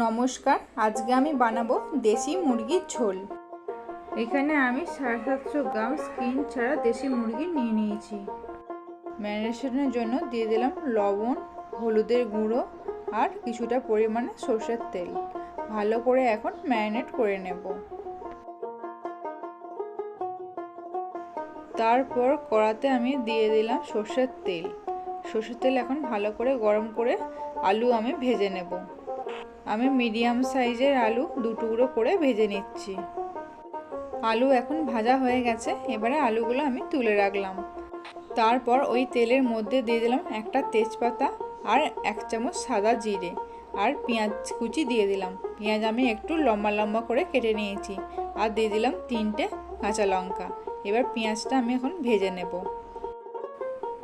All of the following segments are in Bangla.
নমস্কার, আজকে আমি বানাবো দেশি মুরগির ঝোল। এখানে আমি সাড়ে সাতশো গ্রাম স্কিন ছাড়া দেশি মুরগি নিয়ে নিয়েছি। ম্যারিনেশনের জন্য দিয়ে দিলাম লবণ, হলুদের গুঁড়ো আর কিছুটা পরিমাণে সর্ষের তেল। ভালো করে এখন ম্যারিনেট করে নেব। তারপর কড়াতে আমি দিয়ে দিলাম সর্ষের তেল। সর্ষের তেল এখন ভালো করে গরম করে আলু আমি ভেজে নেব। আমি মিডিয়াম সাইজের আলু দু টুকরো করে ভেজে নিচ্ছি। আলু এখন ভাজা হয়ে গেছে, এবারে আলুগুলো আমি তুলে রাখলাম। তারপর ওই তেলের মধ্যে দিয়ে দিলাম একটা তেজপাতা আর এক চামচ সাদা জিরে আর পেঁয়াজ কুচি দিয়ে দিলাম। পেঁয়াজ আমি একটু লম্বা লম্বা করে কেটে নিয়েছি আর দিয়ে দিলাম তিনটে কাঁচা লঙ্কা। এবার পেঁয়াজটা আমি এখন ভেজে নেব।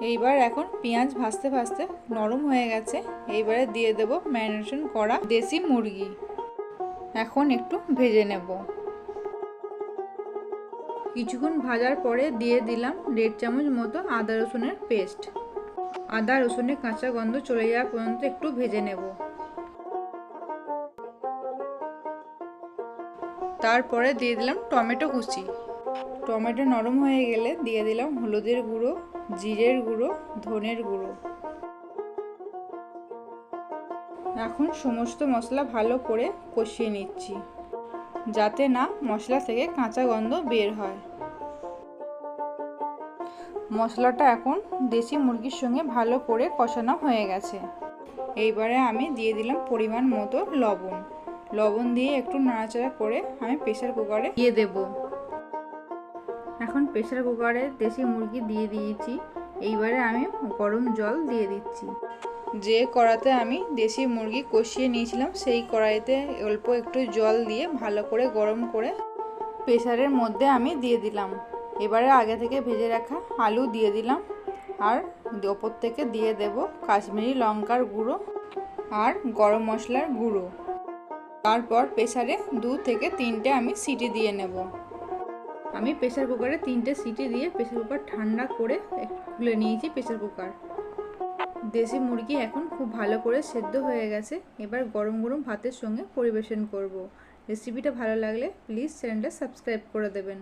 এইবার এখন পেঁয়াজ ভাজতে ভাজতে নরম হয়ে গেছে। এইবারে দিয়ে দেব ম্যারিনেশন করা দেশি মুরগি। এখন একটু ভেজে নেব। কিছুক্ষণ ভাজার পরে দিয়ে দিলাম দেড় চামচ মতো আদা রসুনের পেস্ট। আদা রসুনের কাঁচা গন্ধ চলে যাওয়া পর্যন্ত একটু ভেজে নেব। তারপরে দিয়ে দিলাম টমেটো কুচি। টমেটো নরম হয়ে গেলে দিয়ে দিলাম হলুদের গুঁড়ো, জিরের গুঁড়ো, ধনের গুঁড়ো। এখন সমস্ত মশলা ভালো করে কষিয়ে নিচ্ছি, যাতে না মশলা থেকে কাঁচা গন্ধ বের হয়। মশলাটা এখন দেশি মুরগির সঙ্গে ভালো করে কষানো হয়ে গেছে। এইবারে আমি দিয়ে দিলাম পরিমাণ মতো লবণ। লবণ দিয়ে একটু নাড়াচাড়া করে আমি প্রেশার কুকারে দিয়ে দেব। এখন প্রেশার কুকারে দেশি মুরগি দিয়ে দিয়েছি। এইবারে আমি গরম জল দিয়ে দিচ্ছি। যে কড়াতে আমি দেশি মুরগি কষিয়ে নিয়েছিলাম, সেই কড়াইতে অল্প একটু জল দিয়ে ভালো করে গরম করে প্রেশারের মধ্যে আমি দিয়ে দিলাম। এবারে আগে থেকে ভেজে রাখা আলু দিয়ে দিলাম আর ওপর থেকে দিয়ে দেব কাশ্মীরি লঙ্কার গুঁড়ো আর গরম মশলার গুঁড়ো। তারপর প্রেসারে দু থেকে তিনটে আমি সিটি দিয়ে নেব। আমি প্রেশার কুকারে তিনটে সিটি দিয়ে প্রেশার কুকার ঠান্ডা করে খুলে নিয়েছি প্রেশার কুকার দেশি মুরগি এখন খুব ভালো করে সেদ্ধ হয়ে গেছে। এবার গরম গরম ভাতের সঙ্গে পরিবেশন করব। রেসিপিটা ভালো লাগলে প্লিজ চ্যানেলটা সাবস্ক্রাইব করে দেবেন।